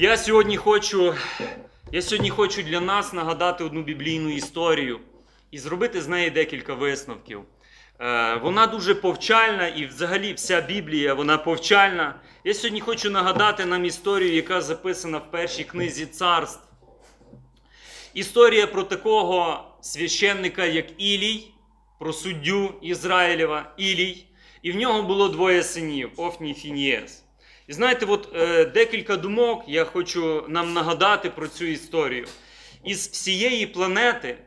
Я сьогодні хочу, я сьогодні хочу для нас нагадати одну біблійну історію і зробити з неї декілька висновків. Е, Вона дуже повчальна, і взагалі вся Біблія вона повчальна. Я сьогодні хочу нагадати нам історію, яка записана в першій книзі царств. Історія про такого священника, як Ілій, про суддю Ізраїлєва Ілій. І в нього було двоє синів Офні і Фінієс. І знаєте, от е, декілька думок я хочу нам нагадати про цю історію. Із всієї планети,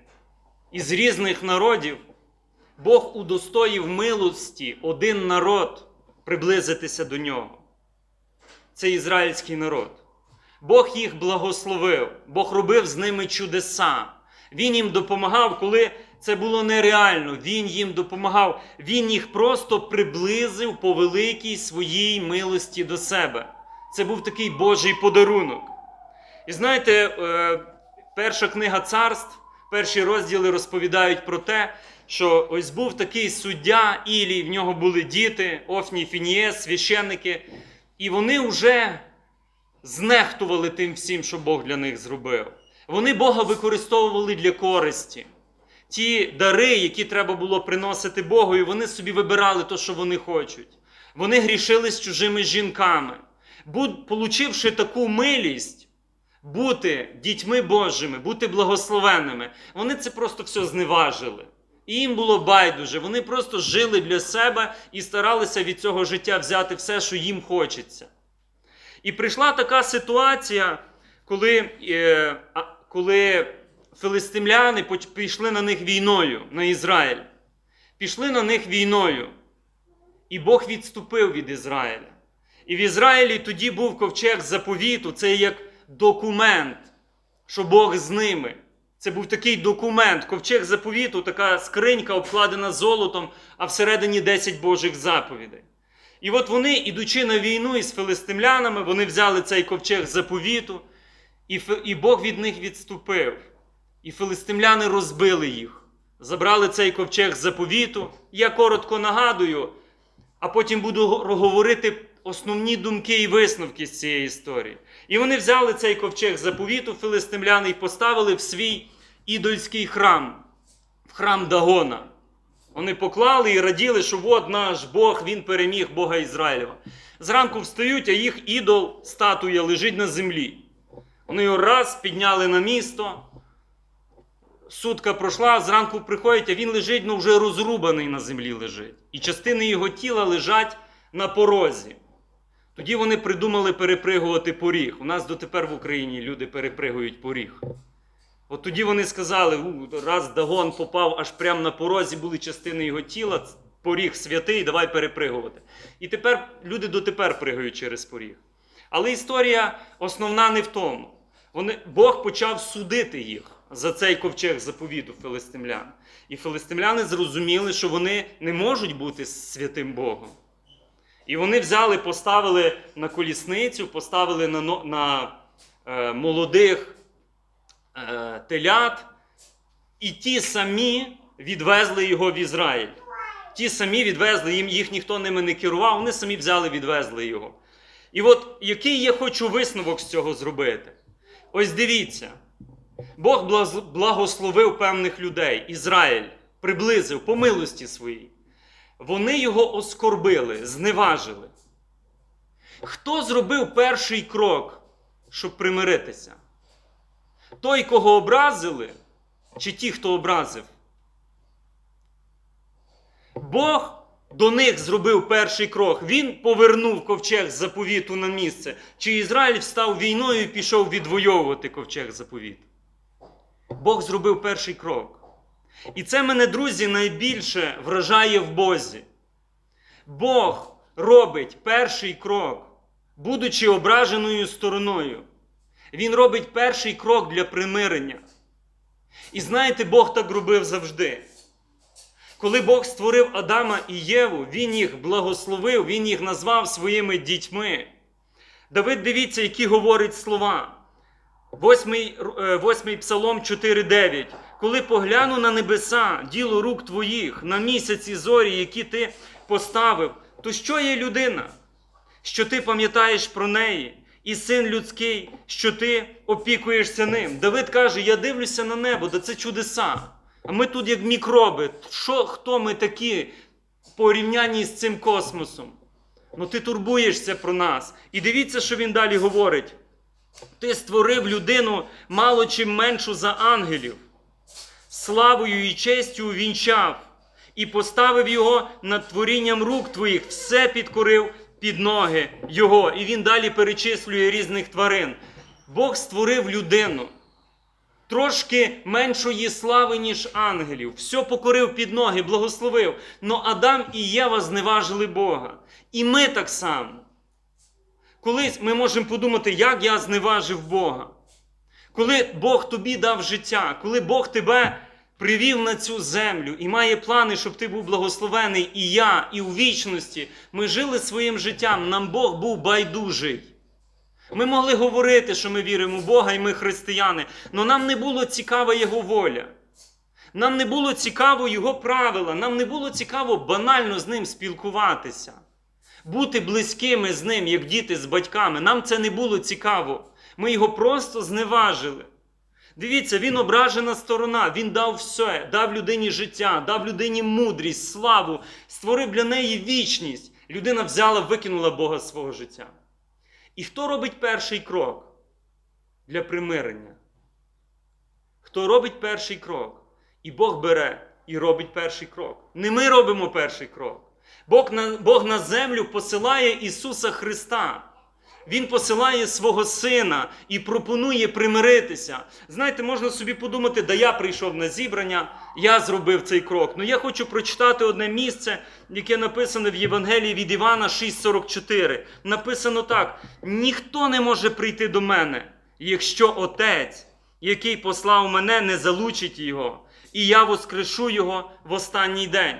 із різних народів, Бог удостоїв милості один народ приблизитися до нього. Це ізраїльський народ. Бог їх благословив, Бог робив з ними чудеса. Він їм допомагав, коли це було нереально. Він їм допомагав. Він їх просто приблизив по великій своїй милості до себе. Це був такий Божий подарунок. І знаєте, е, перша книга царств, перші розділи розповідають про те, що ось був такий суддя Ілій, в нього були діти, Офні, Фінієс, священники, і вони вже знехтували тим всім, що Бог для них зробив. Вони Бога використовували для користі. Ті дари, які треба було приносити Богу, і вони собі вибирали те, що вони хочуть. Вони грішили з чужими жінками. Получивши таку милість, бути дітьми Божими, бути благословенними, вони це просто все зневажили. І їм було байдуже. Вони просто жили для себе і старалися від цього життя взяти все, що їм хочеться. І прийшла така ситуація, коли, е, коли филистимляни пішли на них війною на Ізраїль. Пішли на них війною. І Бог відступив від Ізраїля. І в Ізраїлі тоді був ковчег заповіту, це як документ, що Бог з ними. Це був такий документ, ковчег заповіту, така скринька обкладена золотом, а всередині 10 Божих заповідей. І от вони, ідучи на війну із филистимлянами, вони взяли цей ковчег заповіту, і Бог від них відступив. І филистимляни розбили їх, забрали цей ковчег заповіту. Я коротко нагадую, а потім буду го- говорити основні думки і висновки з цієї історії. І вони взяли цей ковчег заповіту филистимляни і поставили в свій ідольський храм, в храм Дагона. Вони поклали і раділи, що от наш Бог, він переміг Бога Ізраїлева. Зранку встають, а їх ідол, статуя лежить на землі. Вони його раз підняли на місто. Сутка пройшла, зранку приходять, а він лежить, ну вже розрубаний на землі лежить. І частини його тіла лежать на порозі. Тоді вони придумали перепригувати поріг. У нас дотепер в Україні люди перепригують поріг. От тоді вони сказали, «У, раз Дагон попав аж прямо на порозі, були частини його тіла, поріг святий, давай перепригувати. І тепер люди дотепер пригають через поріг. Але історія основна не в тому. Вони, Бог почав судити їх за цей ковчег заповіту филистимлян. І филистимляни зрозуміли, що вони не можуть бути святим Богом. І вони взяли, поставили на колісницю, поставили на, на е, молодих е, телят, і ті самі відвезли його в Ізраїль. Ті самі відвезли, їм їх ніхто ними не керував, вони самі взяли, відвезли його. І от який я хочу висновок з цього зробити? Ось дивіться, Бог благословив певних людей, Ізраїль, приблизив по милості своїй. Вони його оскорбили, зневажили. Хто зробив перший крок, щоб примиритися? Той, кого образили, чи ті, хто образив? Бог до них зробив перший крок. Він повернув ковчег заповіту на місце. Чи Ізраїль встав війною і пішов відвоювати ковчег заповіту? Бог зробив перший крок. І це мене, друзі, найбільше вражає в Бозі. Бог робить перший крок, будучи ображеною стороною. Він робить перший крок для примирення. І знаєте, Бог так робив завжди. Коли Бог створив Адама і Єву, Він їх благословив, Він їх назвав своїми дітьми. Давид, дивіться, які говорить слова. Восьмий, е, восьмий псалом 4.9. Коли погляну на небеса, діло рук твоїх, на місяці зорі, які ти поставив, то що є людина? Що ти пам'ятаєш про неї, і син людський, що ти опікуєшся ним. Давид каже: Я дивлюся на небо, да це чудеса. А ми тут як мікроби. Що, хто ми такі порівнянні з цим космосом? Ну ти турбуєшся про нас. І дивіться, що він далі говорить. Ти створив людину мало чим меншу за ангелів, славою і честю увінчав, і поставив його над творінням рук твоїх, все підкорив під ноги його. І він далі перечислює різних тварин. Бог створив людину. Трошки меншої слави, ніж ангелів. Все покорив під ноги, благословив. Но Адам і Єва зневажили Бога. І ми так само. Колись ми можемо подумати, як я зневажив Бога. Коли Бог тобі дав життя, коли Бог тебе привів на цю землю і має плани, щоб ти був благословений, і я, і у вічності, ми жили своїм життям, нам Бог був байдужий. Ми могли говорити, що ми віримо в Бога і ми християни, але нам не було цікава Його воля. Нам не було цікаво Його правила, нам не було цікаво банально з ним спілкуватися, бути близькими з ним, як діти з батьками. Нам це не було цікаво. Ми його просто зневажили. Дивіться, він ображена сторона, він дав все, дав людині життя, дав людині мудрість, славу, створив для неї вічність. Людина взяла, викинула Бога з свого життя. І хто робить перший крок для примирення? Хто робить перший крок? І Бог бере і робить перший крок. Не ми робимо перший крок. Бог на, Бог на землю посилає Ісуса Христа. Він посилає свого сина і пропонує примиритися. Знаєте, можна собі подумати, да я прийшов на зібрання, я зробив цей крок. Ну я хочу прочитати одне місце, яке написане в Євангелії від Івана 6,44. Написано так: ніхто не може прийти до мене, якщо Отець, який послав мене, не залучить його, і я воскрешу його в останній день.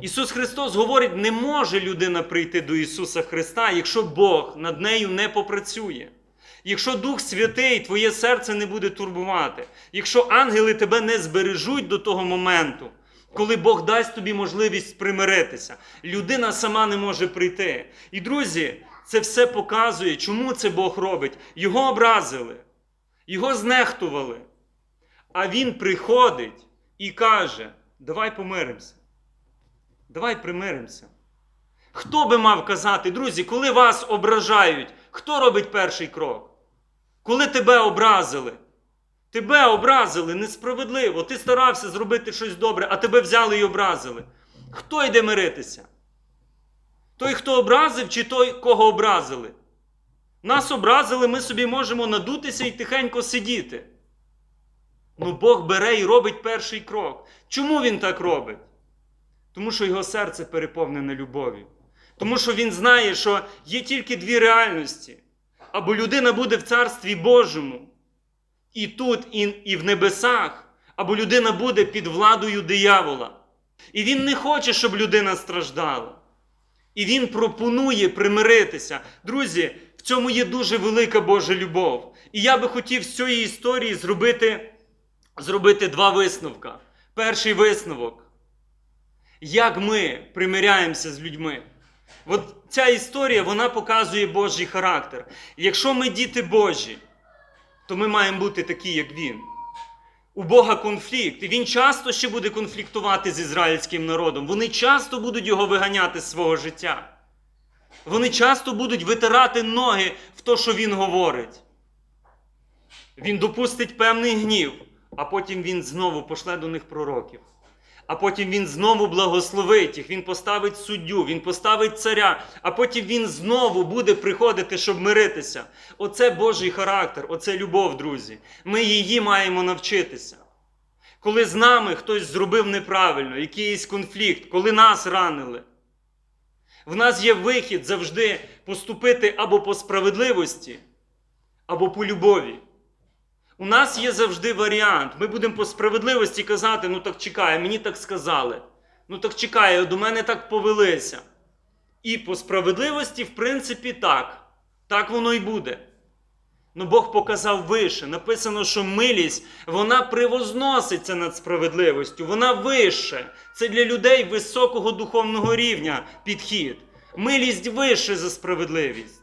Ісус Христос говорить, не може людина прийти до Ісуса Христа, якщо Бог над нею не попрацює. Якщо Дух Святий твоє серце не буде турбувати, якщо ангели тебе не збережуть до того моменту, коли Бог дасть тобі можливість примиритися, людина сама не може прийти. І друзі, це все показує, чому це Бог робить. Його образили, його знехтували. А Він приходить і каже: давай помиримося. Давай примиримося. Хто би мав казати, друзі, коли вас ображають, хто робить перший крок? Коли тебе образили? Тебе образили несправедливо. Ти старався зробити щось добре, а тебе взяли і образили. Хто йде миритися? Той, хто образив, чи той, кого образили? Нас образили, ми собі можемо надутися і тихенько сидіти. Ну Бог бере і робить перший крок. Чому він так робить? Тому що його серце переповнене любов'ю. Тому що він знає, що є тільки дві реальності. Або людина буде в Царстві Божому, і тут, і, і в небесах, або людина буде під владою диявола. І він не хоче, щоб людина страждала. І він пропонує примиритися. Друзі, в цьому є дуже велика Божа любов. І я би хотів з цієї історії зробити, зробити два висновка. Перший висновок як ми примиряємося з людьми. От ця історія вона показує Божий характер. Якщо ми діти Божі, то ми маємо бути такі, як Він. У Бога конфлікт, і він часто ще буде конфліктувати з ізраїльським народом. Вони часто будуть його виганяти з свого життя. Вони часто будуть витирати ноги в те, що він говорить. Він допустить певний гнів, а потім він знову пошле до них пророків а потім він знову благословить їх, він поставить суддю, він поставить царя, а потім він знову буде приходити, щоб миритися. Оце Божий характер, оце любов, друзі. Ми її маємо навчитися. Коли з нами хтось зробив неправильно, якийсь конфлікт, коли нас ранили, в нас є вихід завжди поступити або по справедливості, або по любові. У нас є завжди варіант. Ми будемо по справедливості казати, ну так чекай, мені так сказали. Ну так чекай, до мене так повелися. І по справедливості, в принципі, так. Так воно і буде. Ну Бог показав вище. Написано, що милість, вона привозноситься над справедливістю, вона вище. Це для людей високого духовного рівня підхід. Милість вище за справедливість.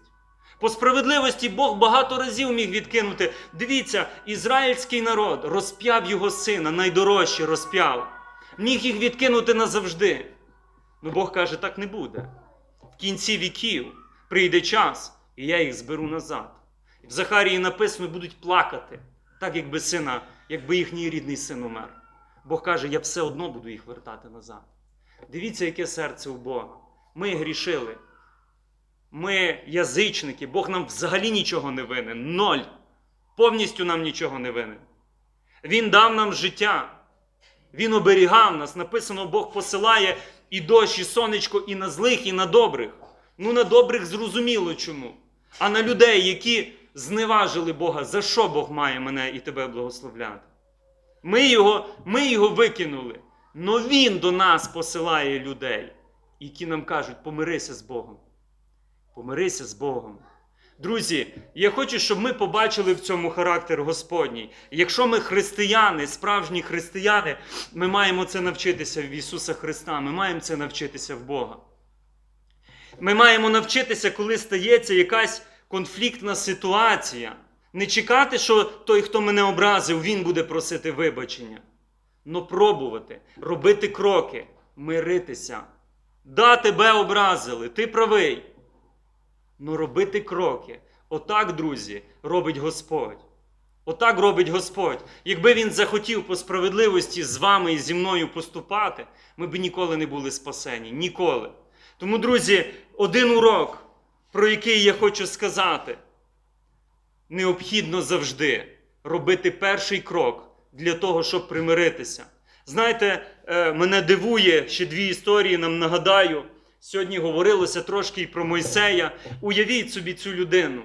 По справедливості Бог багато разів міг відкинути. Дивіться, ізраїльський народ розп'яв його сина, найдорожче розп'яв. Міг їх відкинути назавжди. Ну Бог каже, так не буде. В кінці віків прийде час, і я їх зберу назад. В Захарії написано, будуть плакати, так якби сина, якби їхній рідний син умер. Бог каже, я все одно буду їх вертати назад. Дивіться, яке серце у Бога. Ми грішили. Ми язичники, Бог нам взагалі нічого не винен. Ноль. Повністю нам нічого не винен. Він дав нам життя. Він оберігав нас. Написано, Бог посилає і дощ, і сонечко, і на злих, і на добрих. Ну, на добрих зрозуміло чому. А на людей, які зневажили Бога, за що Бог має мене і тебе благословляти? Ми його, ми його викинули. Но Він до нас посилає людей, які нам кажуть, помирися з Богом. Помирися з Богом. Друзі, я хочу, щоб ми побачили в цьому характер Господній. Якщо ми християни, справжні християни, ми маємо це навчитися в Ісуса Христа, ми маємо це навчитися в Бога. Ми маємо навчитися, коли стається якась конфліктна ситуація. Не чекати, що той, хто мене образив, він буде просити вибачення. Но пробувати, робити кроки, миритися. Да, тебе образили, ти правий. Ну робити кроки. Отак, друзі, робить Господь. Отак робить Господь. Якби Він захотів по справедливості з вами і зі мною поступати, ми б ніколи не були спасені. Ніколи. Тому, друзі, один урок, про який я хочу сказати, необхідно завжди робити перший крок для того, щоб примиритися. Знаєте, е, мене дивує ще дві історії, нам нагадаю. Сьогодні говорилося трошки і про Мойсея. Уявіть собі цю людину.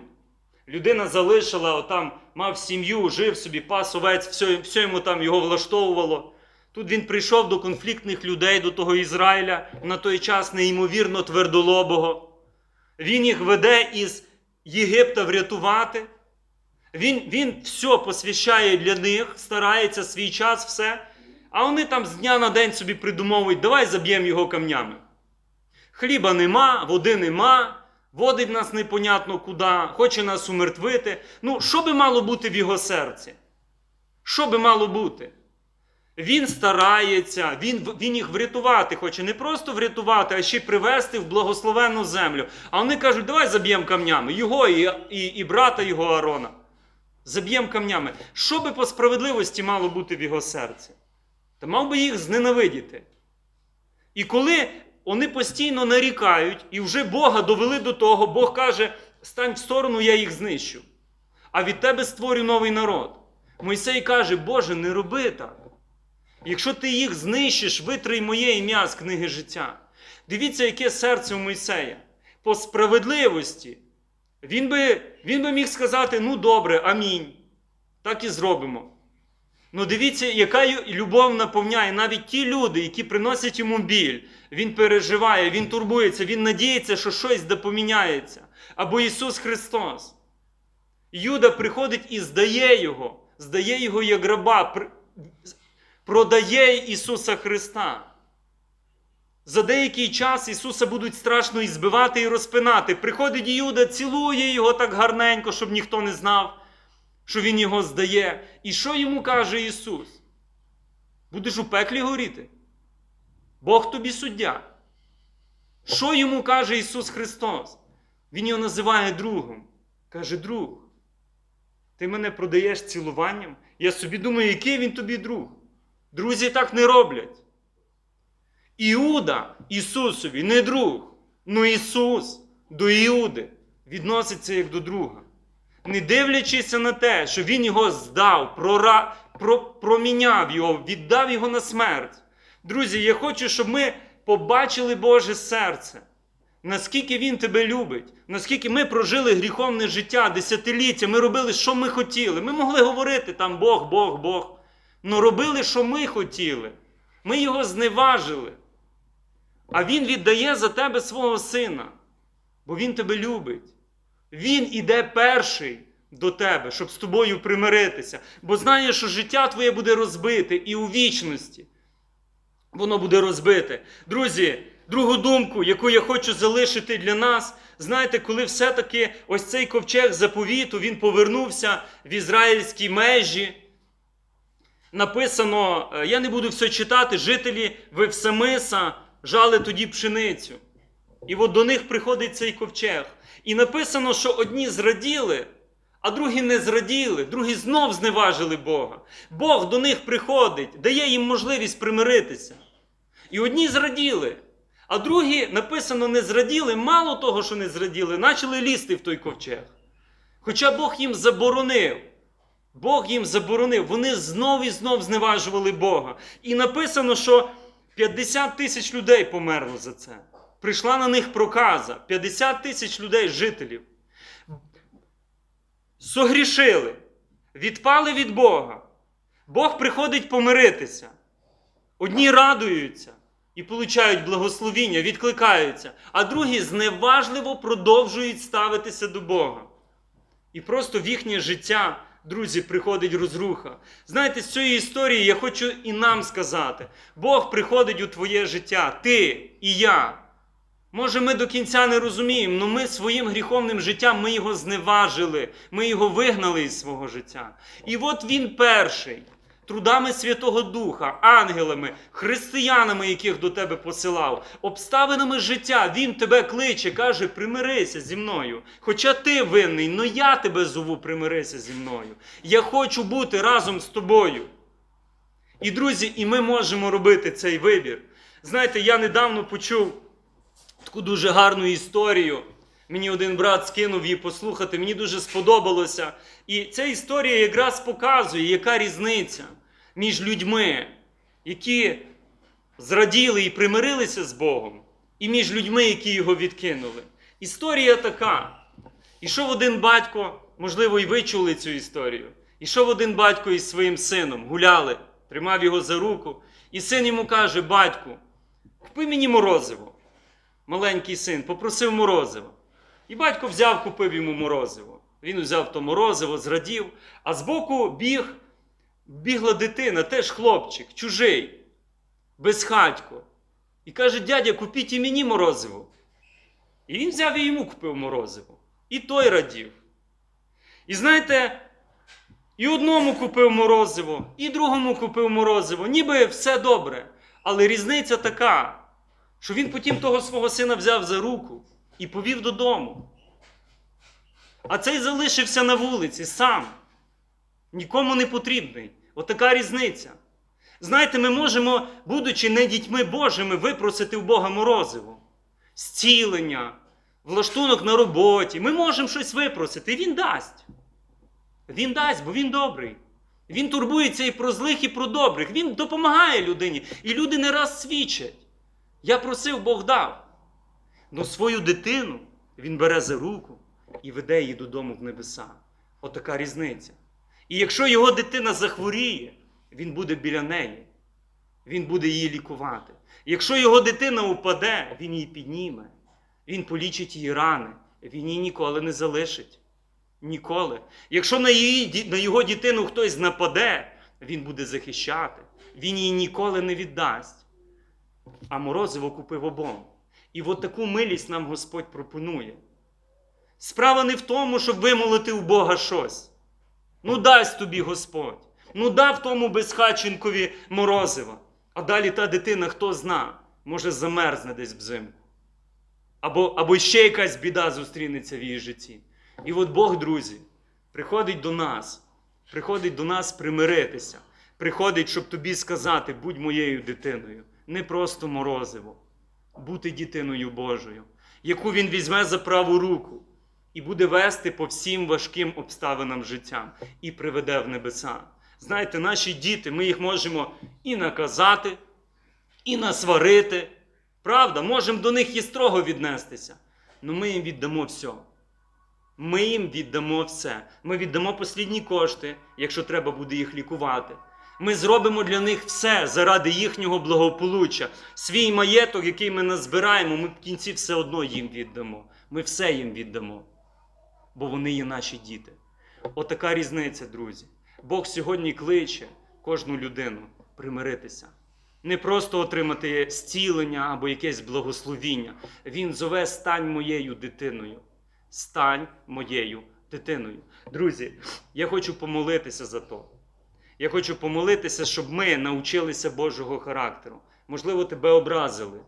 Людина залишила, отам, мав сім'ю, жив собі, пас овець, все, все йому там його влаштовувало. Тут він прийшов до конфліктних людей, до того Ізраїля, на той час неймовірно твердолобого. Він їх веде із Єгипта врятувати. Він, він все посвящає для них, старається свій час, все. А вони там з дня на день собі придумовують, давай заб'ємо його камнями. Хліба нема, води нема, водить нас непонятно куди, хоче нас умертвити. Ну, що би мало бути в його серці? Що би мало бути? Він старається, він, він їх врятувати хоче, не просто врятувати, а ще й привести в благословенну землю. А вони кажуть, давай заб'ємо камнями його і, і, і брата його Арона. Заб'ємо камнями. Що би по справедливості мало бути в його серці? Та мав би їх зненавидіти. І коли вони постійно нарікають, і вже Бога довели до того, Бог каже: стань в сторону, я їх знищу. А від тебе створю новий народ. Мойсей каже, Боже, не роби так. Якщо ти їх знищиш, витрий моє ім'я з книги життя. Дивіться, яке серце у Мойсея. По справедливості. Він би, він би міг сказати: ну добре, амінь. Так і зробимо. Ну дивіться, яка любов наповняє навіть ті люди, які приносять йому біль. Він переживає, він турбується, він надіється, що щось да поміняється. Або Ісус Христос. Юда приходить і здає його, здає його як раба, продає Ісуса Христа. За деякий час Ісуса будуть страшно і збивати і розпинати. Приходить Юда, цілує його так гарненько, щоб ніхто не знав, що Він його здає. І що йому каже Ісус? Будеш у пеклі горіти? Бог тобі суддя. Що йому каже Ісус Христос? Він його називає другом. Каже, друг, ти мене продаєш цілуванням? Я собі думаю, який він тобі друг. Друзі так не роблять. Іуда Ісусові не друг. Ну Ісус до Іуди відноситься як до друга. Не дивлячись на те, що Він його здав, прора... про... проміняв його, віддав його на смерть. Друзі, я хочу, щоб ми побачили Боже серце. Наскільки Він тебе любить, наскільки ми прожили гріховне життя, десятиліття, ми робили, що ми хотіли. Ми могли говорити там Бог, Бог, Бог. але робили, що ми хотіли. Ми його зневажили. А Він віддає за тебе свого сина, бо Він тебе любить. Він іде перший до тебе, щоб з тобою примиритися, бо знає, що життя твоє буде розбите і у вічності. Воно буде розбите. Друзі, другу думку, яку я хочу залишити для нас. Знаєте, коли все-таки ось цей ковчег заповіту він повернувся в ізраїльські межі. Написано, е, я не буду все читати, жителі Вевсамиса жали тоді пшеницю. І от до них приходить цей ковчег. І написано, що одні зраділи, а другі не зраділи, другі знов зневажили Бога. Бог до них приходить, дає їм можливість примиритися. І одні зраділи, а другі, написано, не зраділи, мало того, що не зраділи, почали лізти в той ковчег. Хоча Бог їм заборонив. Бог їм заборонив, вони знов і знов зневажували Бога. І написано, що 50 тисяч людей померло за це. Прийшла на них проказа. 50 тисяч людей, жителів. Согрішили, відпали від Бога. Бог приходить помиритися. Одні радуються і получають благословіння, відкликаються, а другі зневажливо продовжують ставитися до Бога. І просто в їхнє життя, друзі, приходить розруха. Знаєте, з цієї історії я хочу і нам сказати: Бог приходить у твоє життя, ти і я. Може, ми до кінця не розуміємо, але ми своїм гріховним життям ми його зневажили, ми його вигнали із свого життя. І от він перший, трудами Святого Духа, ангелами, християнами, яких до тебе посилав, обставинами життя, він тебе кличе, каже: примирися зі мною. Хоча ти винний, але я тебе зову, примирися зі мною. Я хочу бути разом з тобою. І, друзі, і ми можемо робити цей вибір. Знаєте, я недавно почув таку дуже гарну історію. Мені один брат скинув її послухати, мені дуже сподобалося. І ця історія якраз показує, яка різниця між людьми, які зраділи і примирилися з Богом, і між людьми, які його відкинули. Історія така. Ішов один батько, можливо, і ви чули цю історію. Ішов один батько із своїм сином, гуляли, тримав його за руку, і син йому каже: Батьку, купи мені морозиво. Маленький син попросив морозиво. І батько взяв, купив йому морозиво. Він взяв то морозиво, зрадів, а збоку біг, бігла дитина, теж хлопчик, чужий, безхатько. І каже: дядя, купіть і мені морозиво. І він взяв і йому купив морозиво. І той радів. І знаєте, і одному купив морозиво, і другому купив морозиво. Ніби все добре. Але різниця така, що він потім того свого сина взяв за руку і повів додому. А цей залишився на вулиці сам, нікому не потрібний. Отака різниця. Знаєте, ми можемо, будучи не дітьми Божими, випросити у Бога морозиво, зцілення, влаштунок на роботі. Ми можемо щось випросити, і Він дасть. Він дасть, бо він добрий. Він турбується і про злих, і про добрих. Він допомагає людині. І люди не раз свідчать. Я просив, Бог дав. Но свою дитину він бере за руку і веде її додому в небеса. Отака різниця. І якщо його дитина захворіє, він буде біля неї. Він буде її лікувати. Якщо його дитина упаде, він її підніме. Він полічить її рани. Він її ніколи не залишить. Ніколи. Якщо на, її, на його дитину хтось нападе, він буде захищати. Він її ніколи не віддасть. А морозиво купив обом. І от таку милість нам Господь пропонує. Справа не в тому, щоб вимолити у Бога щось. Ну, дасть тобі Господь. Ну, дав тому безхатченкові морозива. А далі та дитина, хто зна, може замерзне десь взимку. Або, або ще якась біда зустрінеться в її житті. І от Бог, друзі, приходить до нас, приходить до нас примиритися, приходить, щоб тобі сказати, будь моєю дитиною, не просто морозиво, бути дитиною Божою, яку він візьме за праву руку і буде вести по всім важким обставинам життя і приведе в небеса. Знаєте, наші діти, ми їх можемо і наказати, і насварити. Правда, можемо до них і строго віднестися. але ми їм віддамо все. Ми їм віддамо все. Ми віддамо послідні кошти, якщо треба буде їх лікувати. Ми зробимо для них все заради їхнього благополуччя. Свій маєток, який ми назбираємо, ми в кінці все одно їм віддамо. Ми все їм віддамо. Бо вони є наші діти. Отака різниця, друзі. Бог сьогодні кличе кожну людину примиритися. Не просто отримати зцілення або якесь благословіння. Він зове стань моєю дитиною. Стань моєю дитиною. Друзі, я хочу помолитися за то. Я хочу помолитися, щоб ми навчилися Божого характеру. Можливо, тебе образили.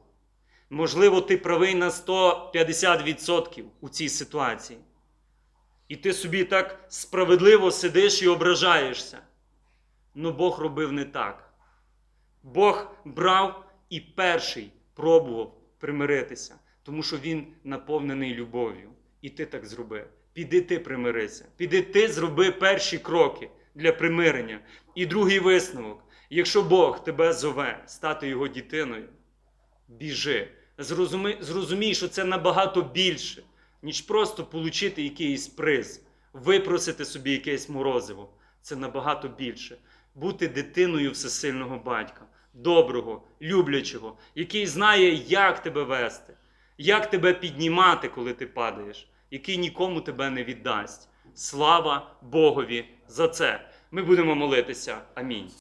Можливо, ти правий на 150% у цій ситуації. І ти собі так справедливо сидиш і ображаєшся. Ну Бог робив не так. Бог брав і перший пробував примиритися, тому що він наповнений любов'ю. І ти так зроби. Піди ти примирися. Піди ти зроби перші кроки для примирення. І другий висновок: якщо Бог тебе зове стати його дитиною, біжи. Зрозумій, зрозумій, що це набагато більше, ніж просто отримати якийсь приз, випросити собі якесь морозиво. Це набагато більше. Бути дитиною всесильного батька, доброго, люблячого, який знає, як тебе вести, як тебе піднімати, коли ти падаєш, який нікому тебе не віддасть. Слава Богові за це! Ми будемо молитися. Амінь.